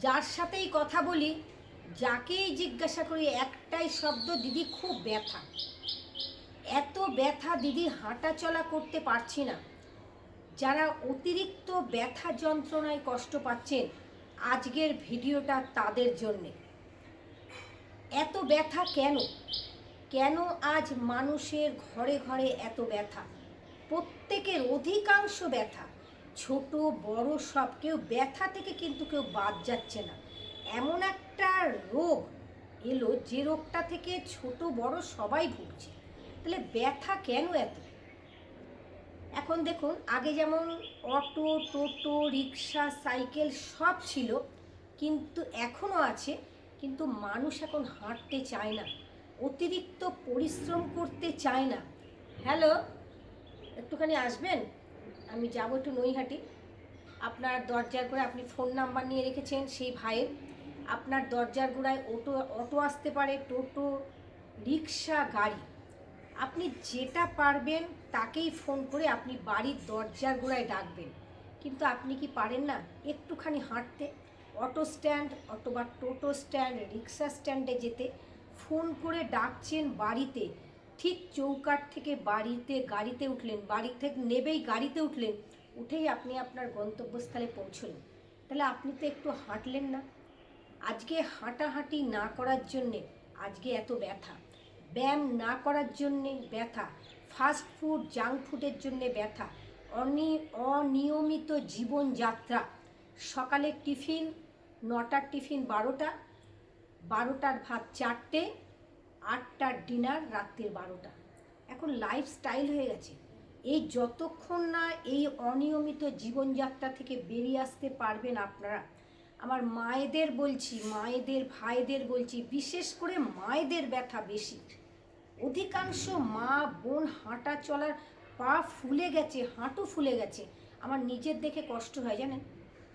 যার সাথেই কথা বলি, যাকেই জিজ্ঞাসা করি, একটাই শব্দ, দিদি, খুব ব্যথা। এত ব্যথা দিদি হাঁটা চলা করতে পারছি না। যারা অতিরিক্ত ব্যথা যন্ত্রণায় কষ্ট পাচ্ছেন, আজকের ভিডিওটা তাদের জন্যে। এত ব্যথা কেন? কেন আজ মানুষের ঘরে ঘরে এত ব্যথা? প্রত্যেকের অধিকাংশ ব্যথা। ছোট, বড় সব কেউ ব্যথা থেকে কিন্তু কেউ বাদ যাচ্ছে না। এমন একটা রোগ এলো যে রোগটা থেকে ছোট, বড় সবাই ভুগছে। তাহলে ব্যথা কেন এত? এখন দেখুন, আগে যেমন অটো, টোটো, রিক্সা, সাইকেল সব ছিল, কিন্তু এখনও আছে, কিন্তু মানুষ এখন হাঁটতে চায় না, অতিরিক্ত পরিশ্রম করতে চায় না। হ্যালো? একটুখানি আসবেন? আমি যাব একটু নৈহাটি। আপনার দরজার গোড়ায় আপনি ফোন নাম্বার নিয়ে রেখেছেন সেই ভাইয়ের। আপনার দরজার গোড়ায় অটো অটো আসতে পারে, টোটো রিক্সা গাড়ি। আপনি যেটা পারবেন তাকেই ফোন করে আপনি বাড়ির দরজার গোড়ায় ডাকবেন। কিন্তু আপনি কি পারেন না একটুখানি হাঁটতে? অটো স্ট্যান্ড অথবা টোটো স্ট্যান্ড রিক্সা স্ট্যান্ডে যেতে। ফোন করে ডাকছেন বাড়িতে। ঠিক চৌকাট থেকে বাড়িতে, গাড়িতে উঠলেন, বাড়ি থেকে নেবেই গাড়িতে উঠলেন, উঠেই আপনি আপনার গন্তব্যস্থলে পৌঁছলেন। তাহলে আপনি তো একটু হাঁটলেন না। আজকে হাঁটাহাঁটি না করার জন্যে, আজকে এত ব্যথা। ব্যায়াম না করার জন্যে ব্যথা। ফাস্ট ফুড, জাঙ্ক ফুডের জন্যে ব্যথা। অনি, অনিয়মিত জীবনযাত্রা। সকালে টিফিন, নটার টিফিন বারোটা, বারোটার ভাত চারটে আটটার ডিনার রাত্রির বারোটা। এখন লাইফস্টাইল হয়ে গেছে। এই যতক্ষণ না এই অনিয়মিত জীবনযাত্রা থেকে বেরিয়ে আসতে পারবেন আপনারা, আমার মায়েদের বলছি, মায়েদের, ভাইদের বলছি, বিশেষ করে মায়েদের ব্যথা বেশি। অধিকাংশ মা বোন হাঁটা চলার পা ফুলে গেছে, হাঁটু ফুলে গেছে। আমার নিজের দেখে কষ্ট হয়, জানেন?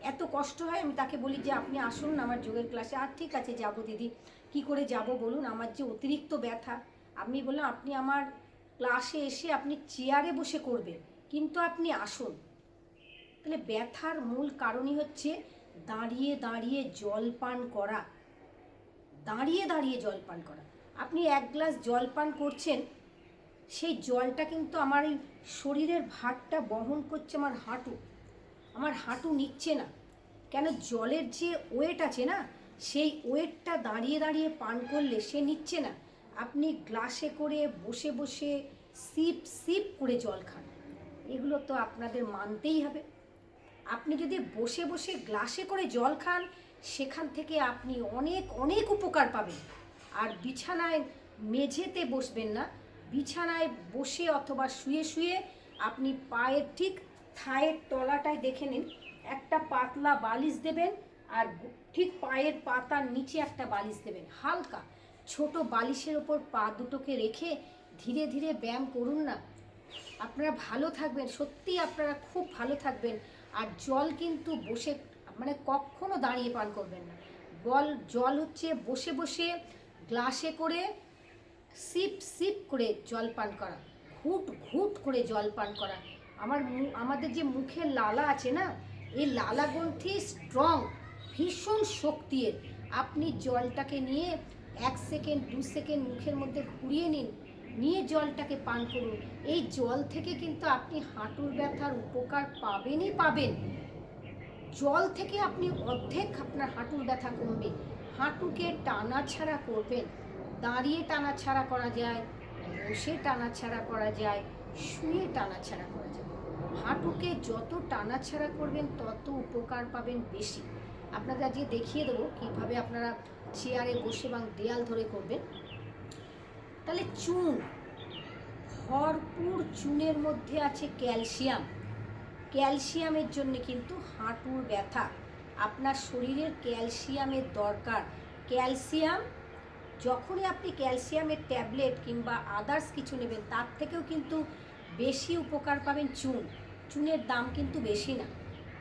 এত কষ্ট হয়, আমি তাকে বলি যে আপনি আসুন না আমার যোগের ক্লাসে। আর ঠিক আছে, যাব দিদি। কি করে যাব বলুন? আমার যে অতিরিক্ত ব্যথা। আমি বললাম, আপনি আমার ক্লাসে এসে আপনি চেয়ারে বসে করবেন, কিন্তু আপনি আসুন। তাহলে ব্যথার মূল কারণই হচ্ছে দাঁড়িয়ে দাঁড়িয়ে জল পান করা। দাঁড়িয়ে দাঁড়িয়ে জল পান করা। আপনি এক গ্লাস জল পান করছেন, সেই জলটা কিন্তু আমার এই শরীরের ভারটা বহন করছে, আমার হাঁটু। আমার হাঁটু নিচ্ছে না। কেন জলের যে ওয়েট আছে না, সেই ওয়েটটা দাঁড়িয়ে দাঁড়িয়ে পান করলে সে নিচ্ছে না। আপনি গ্লাসে করে বসে বসে সিপ সিপ করে জল খান। এগুলো তো আপনাদের মানতেই হবে। আপনি যদি বসে বসে গ্লাসে করে জল খান, সেখান থেকে আপনি অনেক অনেক উপকার পাবেন। আর বিছানায় মেঝেতে বসবেন না। বিছানায় বসে অথবা শুয়ে শুয়ে আপনি পায়ের ঠিক থায়ের তলাটায় দেখে নিন। একটা পাতলা বালিশ দেবেন আর ঠিক পায়ের পাতার নিচে একটা বালিশ দেবেন। হালকা, ছোট বালিশের ওপর পা দুটোকে রেখে ধীরে ধীরে ব্যায়াম করুন না। আপনারা ভালো থাকবেন সত্যি আপনারা খুব ভালো থাকবেন। আর জল কিন্তু বসে মানে কখনো দাঁড়িয়ে পান করবেন না। বল, জল হচ্ছে বসে বসে গ্লাসে করে সিপ সিপ করে জল পান করা। ঘুট ঘুট করে জল পান করা। আমার আমাদের যে মুখের লালা আছে না, এই লালা গ্রন্থি স্ট্রং ভীষণ শক্তির আপনি জলটাকে নিয়ে এক সেকেন্ড, দু সেকেন্ড মুখের মধ্যে ঘুরিয়ে নিন, নিয়ে জলটাকে পান করুন। এই জল থেকে কিন্তু আপনি হাঁটুর ব্যথার উপকার পাবেনই পাবেন। জল থেকে আপনি অর্ধেক আপনার হাঁটুর ব্যথা কমবে। হাঁটুকে টানা ছাড়া করবেন। দাঁড়িয়ে টানা ছাড়া করা যায়, বসে টানা ছাড়া করা যায়, শুয়ে টানা ছাড়া করা যায়। হাঁটুকে যত টানা ছাড়া করবেন, তত উপকার পাবেন বেশি। আপনাদের আজকে দেখিয়ে দেবো কীভাবে আপনারা চেয়ারে বসে এবং দেয়াল ধরে করবেন। তাহলে চুন, ভরপুর চুনের মধ্যে আছে ক্যালসিয়াম। ক্যালসিয়ামের জন্য কিন্তু হাঁটুর ব্যথা আপনার শরীরের ক্যালসিয়ামের দরকার। ক্যালসিয়াম, যখনই আপনি ক্যালসিয়ামের ট্যাবলেট কিংবা আদার্স কিছু নেবেন, তার থেকেও কিন্তু বেশি উপকার পাবেন চুন। চুনের দাম কিন্তু বেশি না।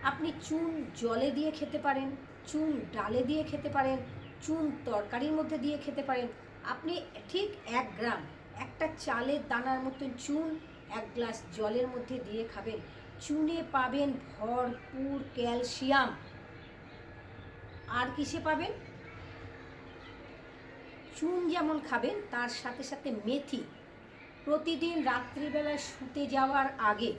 আপনি চুন জলে দিয়ে খেতে পারেন, চুন ডালে দিয়ে খেতে পারেন, চুন তরকারির মধ্যে দিয়ে খেতে পারেন। আপনি ঠিক এক গ্রাম, একটা চালের দানার মতন চুন এক গ্লাস জলের মধ্যে দিয়ে খাবেন। চুনে পাবেন ভরপুর ক্যালসিয়াম। আর কিসে পাবেন? চুন যেমন খাবেন, তার সাথে সাথে মেথি। প্রতিদিন রাত্রিবেলায় শুতে যাওয়ার আগে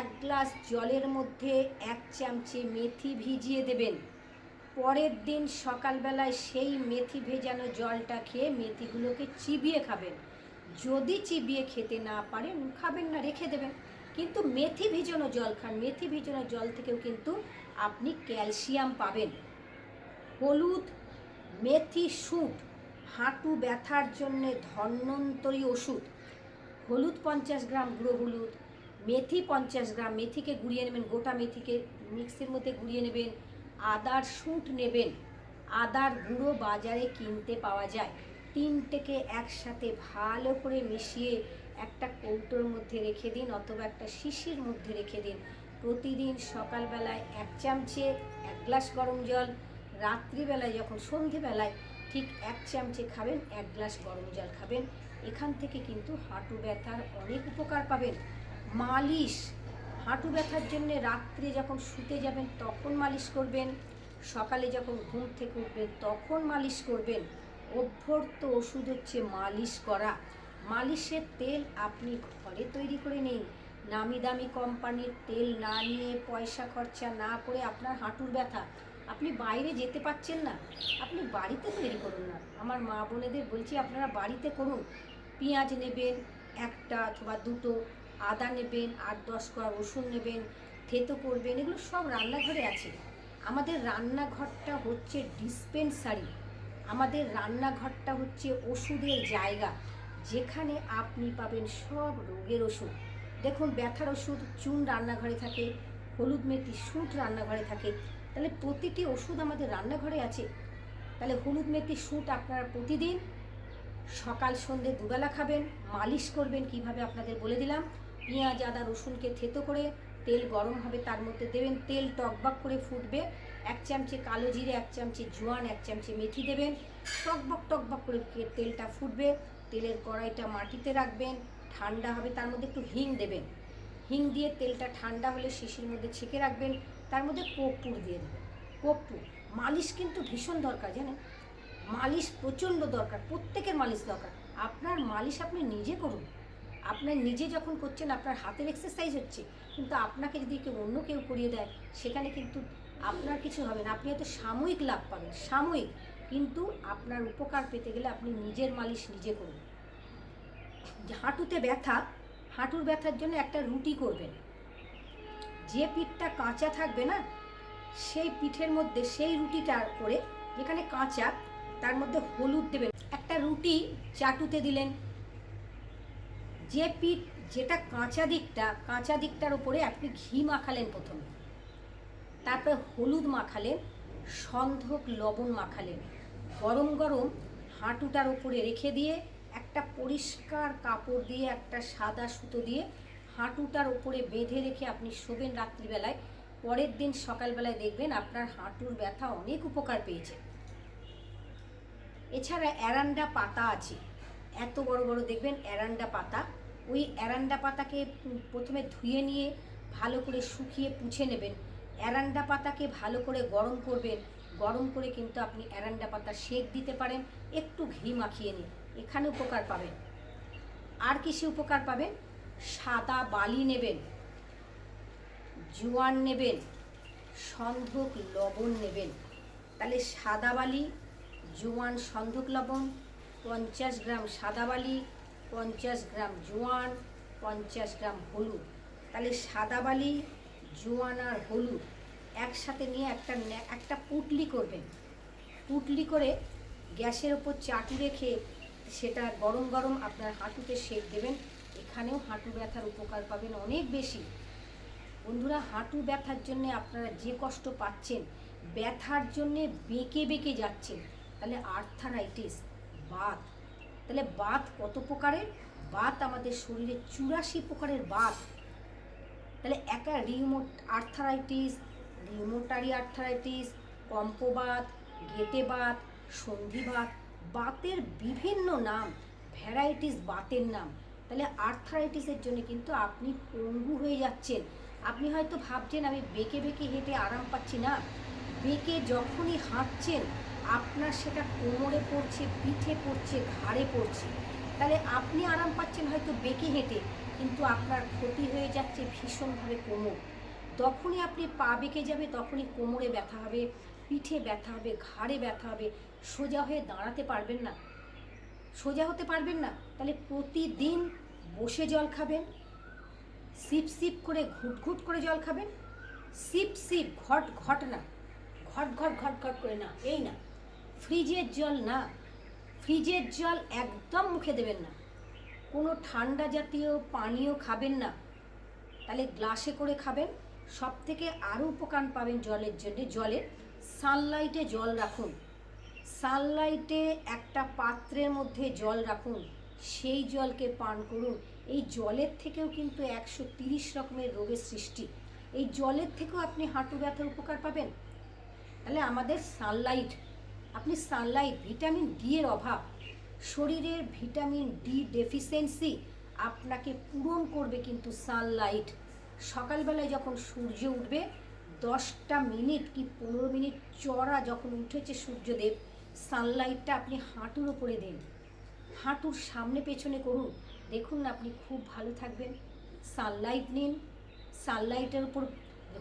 এক গ্লাস জলের মধ্যে এক চামচে মেথি ভিজিয়ে দেবেন। পরের দিন সকালবেলায় সেই মেথি ভেজানো জলটা খেয়ে মেথিগুলোকে চিবিয়ে খাবেন। যদি চিবিয়ে খেতে না পারেন, খাবেন না, রেখে দেবেন। কিন্তু মেথি ভিজানো জল খান। মেথি ভিজানো জল থেকেও কিন্তু আপনি ক্যালসিয়াম পাবেন। হলুদ মেথি সুট হাঁটু ব্যথার জন্যে ধন্বন্তরী ওষুধ। হলুদ পঞ্চাশ গ্রাম গুঁড়ো হলুদ, মেথি পঞ্চাশ গ্রাম, মেথিকে গুঁড়িয়ে নেবেন, গোটা মেথিকে মিক্সির মধ্যে গুঁড়িয়ে নেবেন, আদার শুঁট নেবেন। আদার গুঁড়ো বাজারে কিনতে পাওয়া যায়। তিনটেকে একসাথে ভালো করে মিশিয়ে একটা কৌটোর মধ্যে রেখে দিন অথবা একটা শিশির মধ্যে রেখে দিন। প্রতিদিন সকালবেলায় এক চামচে, এক গ্লাস গরম জল, রাত্রিবেলায় যখন সন্ধেবেলায় ঠিক এক চামচে খাবেন, এক গ্লাস গরম জল খাবেন। এখান থেকে কিন্তু হাঁটু ব্যথার অনেক উপকার পাবেন। মালিশ, হাঁটু ব্যথার জন্য রাত্রে যখন শুতে যাবেন তখন মালিশ করবেন। সকালে যখন ঘুম থেকে উঠবেন তখন মালিশ করবেন। অভ্যর্ত ওষুধ হচ্ছে মালিশ করা। মালিশের তেল আপনি ঘরে তৈরি করে নিন। নামি দামি কোম্পানির তেল না নিয়ে পয়সা খরচা না করে আপনার হাঁটুর ব্যথা। আপনি বাইরে যেতে পাচ্ছেন না। আপনি বাড়িতে তৈরি করুন না। আমার মা বোনেদের বলছি, আপনারা বাড়িতে করুন। পেঁয়াজ নেবেন, একটা অথবা দুটো, আদা নেবেন, আট দশ কোয়া রসুন নেবেন, থেতো করবেন, এগুলো সব রান্নাঘরে আছে। আমাদের রান্নাঘরটা হচ্ছে ডিসপেন্সারি। আমাদের রান্নাঘরটা হচ্ছে ওষুধের জায়গা। যেখানে আপনি পাবেন সব রোগের ওষুধ। দেখুন, ব্যথার ওষুধ চুন রান্নাঘরে থাকে, হলুদ মেথি, সুট রান্নাঘরে থাকে। তাহলে প্রতিটি ওষুধ আমাদের রান্নাঘরে আছে। তাহলে হলুদ মেথি সুট আপনারা প্রতিদিন সকাল সন্ধে দুবেলা খাবেন, মালিশ করবেন কীভাবে আপনাদের বলে দিলাম। পেঁয়াজ, আদা, রসুনকে থেতো করে তেল গরম হবে তার মধ্যে দেবেন, তেল টকবক করে ফুটবে। এক চামচে কালো জিরে, এক চামচে জোয়ান, এক চামচে মেথি দেবেন। টকবক টকবক করে তেলটা ফুটবে, তেলের কড়াইটা মাটিতে রাখবেন, ঠান্ডা হবে তার মধ্যে একটু হিং দেবেন। হিং দিয়ে তেলটা ঠান্ডা হলে শিশির মধ্যে ছেঁকে রাখবেন। তার মধ্যে কর্পূর দিয়ে দেবেন কর্পূর, মালিশ কিন্তু ভীষণ দরকার, জানেন? মালিশ প্রচণ্ড দরকার, প্রত্যেকের মালিশ দরকার। আপনার মালিশ আপনি নিজে করুন। আপনার নিজে যখন করছেন, আপনার হাতের এক্সারসাইজ হচ্ছে, কিন্তু আপনাকে যদি কেউ অন্য কেউ করিয়ে দেয়, সেখানে কিন্তু আপনার কিছু হবে না। আপনি হয়তো সাময়িক লাভ পাবেন, সাময়িক। কিন্তু আপনার উপকার পেতে গেলে আপনি নিজের মালিশ নিজে করুন। হাঁটুতে ব্যথা, হাঁটুর ব্যথার জন্য একটা রুটি করবেন। যে পিঠটা কাঁচা থাকবে না, সেই পিঠের মধ্যে সেই রুটিটা করে যেখানে কাঁচা, তার মধ্যে হলুদ দেবেন। একটা রুটি চাটুতে দিলেন। যে পিঠ, যেটা কাঁচা দিকটা, কাঁচা দিকটার উপরে আপনি ঘি মাখালেন প্রথমে। তারপরে হলুদ মাখালেন, সন্ধক লবণ মাখালেন। গরম গরম হাঁটুটার উপরে রেখে দিয়ে একটা পরিষ্কার কাপড় দিয়ে, একটা সাদা সুতো দিয়ে হাঁটুটার উপরে বেঁধে রেখে আপনি শোবেন রাত্রিবেলায়। পরের দিন সকালবেলায় দেখবেন আপনার হাঁটুর ব্যথা অনেক উপকার পেয়েছে। এছাড়া অ্যারান্ডা পাতা আছে। এত বড় বড় দেখবেন অ্যারান্ডা পাতা। ওই অ্যারান্ডা পাতাকে প্রথমে ধুয়ে নিয়ে ভালো করে শুকিয়ে পুছে নেবেন। অ্যারান্ডা পাতাকে ভালো করে গরম করবেন। গরম করে কিন্তু আপনি অ্যারান্ডা পাতা শেক দিতে পারেন। একটু ঘি মাখিয়ে নিন। এখানে উপকার পাবেন। আর কিসে উপকার পাবেন? সাদা বালি নেবেন, জোয়ান নেবেন, সন্ধক লবণ নেবেন। তাহলে সাদা বালি, জোয়ান সন্ধক লবণ, পঞ্চাশ গ্রাম সাদা বালি, পঞ্চাশ গ্রাম জোয়ান, পঞ্চাশ গ্রাম হলুদ। তাহলে সাদা বালি, জোয়ান আর হলুদ একসাথে নিয়ে একটা একটা পুটলি করবেন। পুটলি করে গ্যাসের ওপর চাটু রেখে সেটা গরম গরম আপনার হাঁটুতে সেক দেবেন। এখানেও হাঁটু ব্যথার উপকার পাবেন অনেক বেশি। বন্ধুরা, হাঁটু ব্যথার জন্য আপনারা যে কষ্ট পাচ্ছেন, ব্যথার জন্য বেঁকে বেঁকে যাচ্ছেন, তাহলে আর্থারাইটিস বাত। তাহলে বাত কত প্রকারের? বাত আমাদের শরীরে চুরাশি প্রকারের বাত। তাহলে একা রিমোট আর্থারাইটিস রিমোটারি আর্থারাইটিস কম্পবাত গেটেবাত সন্ধিবাত, বাতের বিভিন্ন নাম ভ্যারাইটিস বাতের নাম। তাহলে আর্থারাইটিসের জন্য কিন্তু আপনি পঙ্গু হয়ে যাচ্ছেন। আপনি হয়তো ভাবছেন, আমি বেঁকে বেঁকে হেঁটে আরাম পাচ্ছি না। বেঁকে যখনই হাঁটছেন, আপনার সেটা কোমরে পড়ছে, পিঠে পড়ছে, ঘাড়ে পড়ছে। তাহলে আপনি আরাম পাচ্ছেন হয়তো বেঁকে হেঁটে, কিন্তু আপনার ক্ষতি হয়ে যাচ্ছে ভীষণভাবে কোমর। তখনই আপনি পা বেঁকে যাবে, তখনই কোমরে ব্যথা হবে, পিঠে ব্যথা হবে, ঘাড়ে ব্যথা হবে। সোজা হয়ে দাঁড়াতে পারবেন না। সোজা হতে পারবেন না। তাহলে প্রতিদিন বসে জল খাবেন, সিপ সিপ করে ঘুট ঘুট করে জল খাবেন, সিপ সিপ, ঘট ঘট না, ঘট ঘট ঘট ঘট করে না, এই না, ফ্রিজের জল না, ফ্রিজের জল একদম মুখে দেবেন না, কোনো ঠান্ডা জাতীয় পানীয় খাবেন না, তাহলে গ্লাসে করে খাবেন সব থেকে আরও উপকার পাবেন জলের জন্য জলের সানলাইটে জল রাখুন সানলাইটে একটা পাত্রের মধ্যে জল রাখুন সেই জলকে পান করুন। এই জলের থেকেও কিন্তু একশো তিরিশ রকমের রোগের সৃষ্টি। এই জলের থেকেও আপনি হাঁটু ব্যথার উপকার পাবেন। তাহলে আমাদের সানলাইট আপনি সানলাইট ভিটামিন ডি এর অভাব। শরীরের ভিটামিন ডি ডেফিসিয়েন্সি আপনাকে পূরণ করবে কিন্তু সানলাইট সকালবেলায় যখন সূর্য উঠবে, দশটা মিনিট কি পনেরো মিনিট চড়া যখন উঠেছে সূর্যদেব সানলাইটটা আপনি হাঁটুর ওপরে দিন। হাঁটুর সামনে পেছনে করুন। দেখুন আপনি খুব ভালো থাকবেন। সানলাইট নিন। সানলাইটের উপর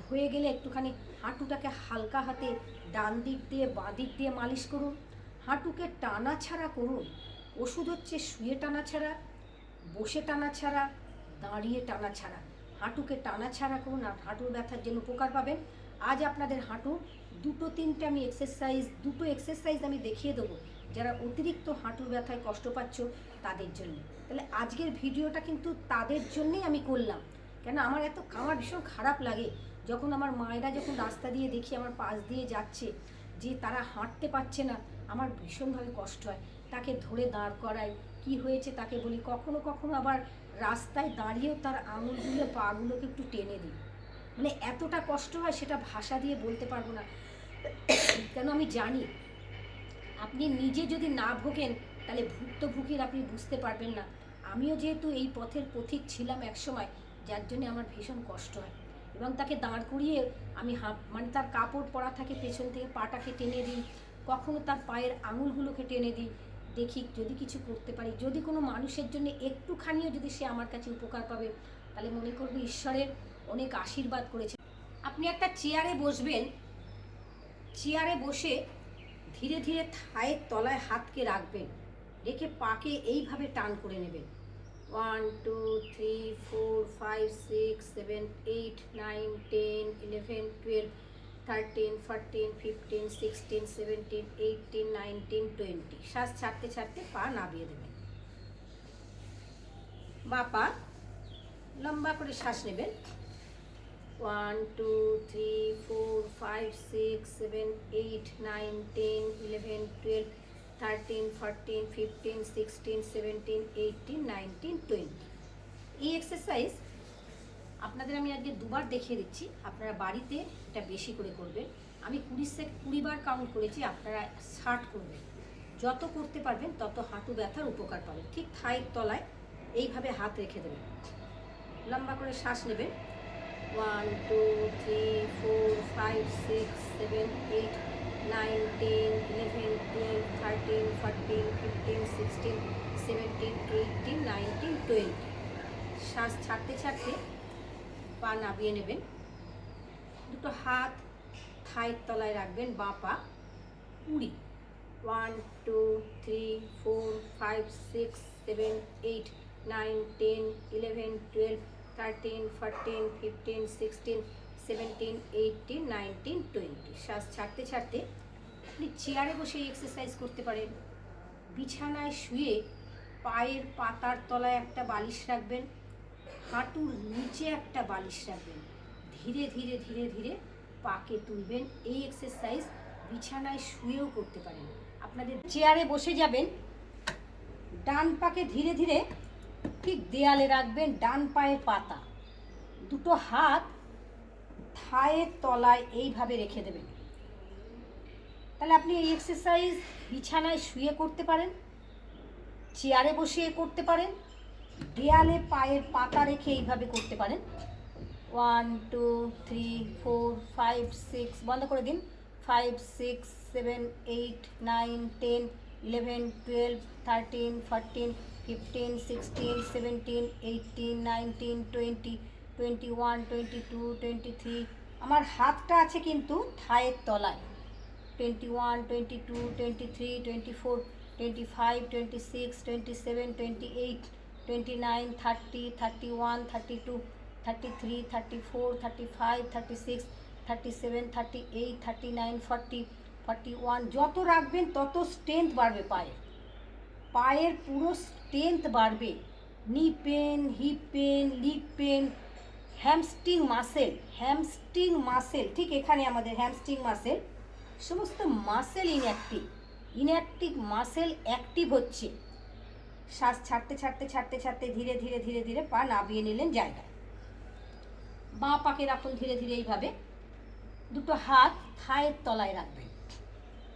হয়ে গেলে একটুখানি হাঁটুটাকে হালকা হাতে ডান দিক দিয়ে, বাঁ দিক দিয়ে মালিশ করুন। হাঁটুকে টানা ছাড়া করুন। ওষুধ হচ্ছে শুয়ে টানা ছাড়া, বসে টানা ছাড়া, দাঁড়িয়ে টানা ছাড়া। হাঁটুকে টানা ছাড়া করুন আর হাঁটুর ব্যথার জন্য উপকার পাবেন। আজ আপনাদের হাঁটু দুটো তিনটে আমি এক্সারসাইজ দুটো এক্সারসাইজ আমি দেখিয়ে দেবো। যারা অতিরিক্ত হাঁটুর ব্যথায় কষ্ট পাচ্ছ তাদের জন্য। তাহলে আজকের ভিডিওটা কিন্তু তাদের জন্যেই আমি করলাম। কেন আমার এত আমার ভীষণ খারাপ লাগে যখন আমার মায়েরা যখন রাস্তা দিয়ে দেখি আমার পাশ দিয়ে যাচ্ছে যে তারা হাঁটতে পারছে না, আমার ভীষণভাবে কষ্ট হয়। তাকে ধরে দাঁড় করাই কি হয়েছে তাকে বলি, কখনো কখনো আবার রাস্তায় দাঁড়িয়েও তার আঙুলগুলো, পাগুলোকে একটু টেনে দিই। মানে এতটা কষ্ট হয় সেটা ভাষা দিয়ে বলতে পারব না। কেন আমি জানি আপনি নিজে যদি না ভোগেন, তাহলে ভুক্তভোগীর আপনি বুঝতে পারবেন না। আমিও যেহেতু এই পথের পথিক ছিলাম একসময়, যার জন্য আমার ভীষণ কষ্ট হয়। এবং তাকে দাঁড় করিয়ে আমি হাঁপ মানে তার কাপড় পরা থাকে, পেছন থেকে পাটাকে টেনে দিই, কখনো তার পায়ের আঙুলগুলোকে টেনে দিই, দেখি যদি কিছু করতে পারি। যদি কোনো মানুষের জন্য একটুখানিও যদি সে আমার কাছে উপকার পাবে, তাহলে মনে করব ঈশ্বরের অনেক আশীর্বাদ করেছে। আপনি একটা চেয়ারে বসবেন। চেয়ারে বসে ধীরে ধীরে থায়ের তলায় হাতকে রাখবেন, রেখে পাকে এইভাবে টান করে নেবেন। One two three four five six seven eight nine ten eleven twelve thirteen fourteen fifteen sixteen seventeen eighteen nineteen twenty শ্বাস ছাড়তে ছাড়তে পা নামিয়ে দেবেন। বা পা লম্বা করে শ্বাস নেবেন। One two three four five six seven eight nine ten eleven twelve thirteen fourteen fifteen sixteen seventeen eighteen nineteen twenty এই এক্সারসাইজ আপনাদের আমি আজকে দুবার দেখিয়ে দিচ্ছি। আপনারা বাড়িতে এটা বেশি করে করবেন। আমি কুড়ি সেক কুড়িবার কাউন্ট করেছি, আপনারা ষাট করবেন। যত করতে পারবেন, তত হাঁটু ব্যথার উপকার পাবেন। ঠিক থাইয়ের তলায় এইভাবে হাত রেখে দেবেন। লম্বা করে শ্বাস নেবেন। One two three four five six seven eight nine ten eleven twelve thirteen fourteen fifteen sixteen seventeen eighteen nineteen twenty শ্বাস ছাড়তে ছাড়তে পা নামিয়ে নেবেন। দুটো হাত থাইয়ের তলায় রাখবেন, বাঁ পা কুড়ি one two three four five six seven eight nine ten eleven twelve thirteen fourteen fifteen sixteen seventeen eighteen nineteen twenty শ্বাস ছাড়তে ছাড়তে আপনি চেয়ারে বসে এক্সারসাইজ করতে পারেন। বিছানায় শুয়ে পায়ের পাতার তলায় একটা বালিশ রাখবেন, হাঁটুর নিচে একটা বালিশ রাখবেন। ধীরে ধীরে ধীরে ধীরে পাকে তুলবেন। এই এক্সারসাইজ বিছানায় শুয়েও করতে পারেন। আপনাদের চেয়ারে বসে যাবেন, ডান পাকে ধীরে ধীরে ঠিক দেয়ালে রাখবেন ডান পায়ের পাতা। দুটো হাত থায়ের তলায় এইভাবে রেখে দেবেন। তাহলে আপনি এই এক্সারসাইজ বিছানায় শুয়ে করতে পারেন, চেয়ারে বসে করতে পারেন, দেয়ালে পায়ের পাতা রেখে এইভাবে করতে পারেন। One, two, three, four, five, six, বন্ধ করে দিন। Five, six, seven, eight, nine, ten, eleven, twelve, thirteen, fourteen fifteen sixteen seventeen eighteen nineteen twenty twenty one twenty two twenty three আমার হাতটা আছে কিন্তু থায়ের তলায়। Twenty one twenty two twenty three twenty four twenty five twenty six twenty seven twenty eight twenty nine thirty thirty one thirty two thirty three thirty four thirty five thirty six thirty seven thirty eight thirty nine forty forty one যত রাখবেন তত strength বাড়বে পায়ে। পায়ের পুরো strength বাড়বে। Knee pain hip pain leg pain hamstring muscle hamstring muscle ঠিক এখানে আমাদের হ্যামস্ট্রিং মাসেল সমস্ত muscle inactive inactive muscle active হচ্ছে। শ্বাস ছাড়তে ছাড়তে ছাড়তে ছাড়তে ধীরে ধীরে ধীরে ধীরে পা নাবিয়ে নিলেন জায়গায়। বাঁ পাকে রাখুন ধীরে ধীরে এইভাবে দুটো হাত থায়ের তলায় রাখবেন।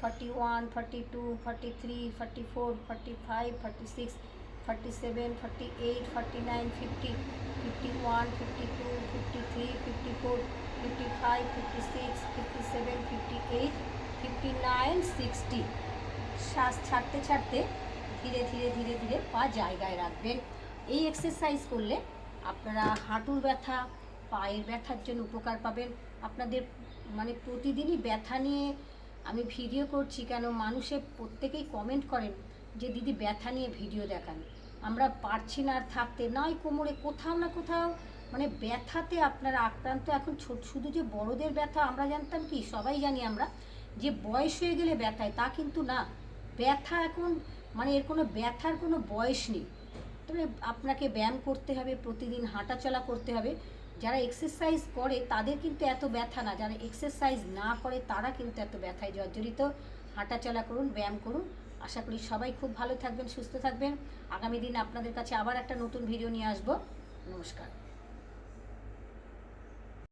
forty one forty two forty three forty four forty five forty six forty seven forty eight forty nine fifty fifty one fifty two fifty three fifty four fifty five fifty six fifty seven fifty eight fifty nine sixty শ্বাস ছাড়তে ছাড়তে ধীরে ধীরে ধীরে ধীরে পা জায়গায় রাখবেন। এই এক্সারসাইজ করলে আপনারা হাঁটুর ব্যথা, পায়ের ব্যথার জন্য উপকার পাবেন। আপনাদের মানে প্রতিদিনই ব্যথা নিয়ে আমি ভিডিও করছি কেন? মানুষে প্রত্যেকেই কমেন্ট করেন যে, দিদি ব্যথা নিয়ে ভিডিও দেখান। আমরা পারছি না আর থাকতে। নয় কোমরে, কোথাও না কোথাও মানে ব্যথাতে আপনারা আক্রান্ত। এখন ছোট শুধু যে বড়দের ব্যথা আমরা জানতাম কি? সবাই জানি আমরা। যে বয়স হয়ে গেলে ব্যথায়, তা কিন্তু না। ব্যথা এখন মানে এর কোনো, ব্যথার কোনো বয়স নেই। তবে আপনাকে ব্যায়াম করতে হবে, প্রতিদিন হাঁটাচলা করতে হবে। এক্সারসাইজ করে, তাদের কিন্তু এত ব্যথা না। যারা এক্সারসাইজ না করে, তারা কিন্তু এত ব্যথায় জর্জরিত। হাঁটাচলা করুন, ব্যায়াম করুন। আশা করি সবাই খুব ভালো থাকবেন, সুস্থ থাকবেন। আগামী দিন আপনাদের কাছে আবার একটা নতুন ভিডিও নিয়ে আসব। নমস্কার।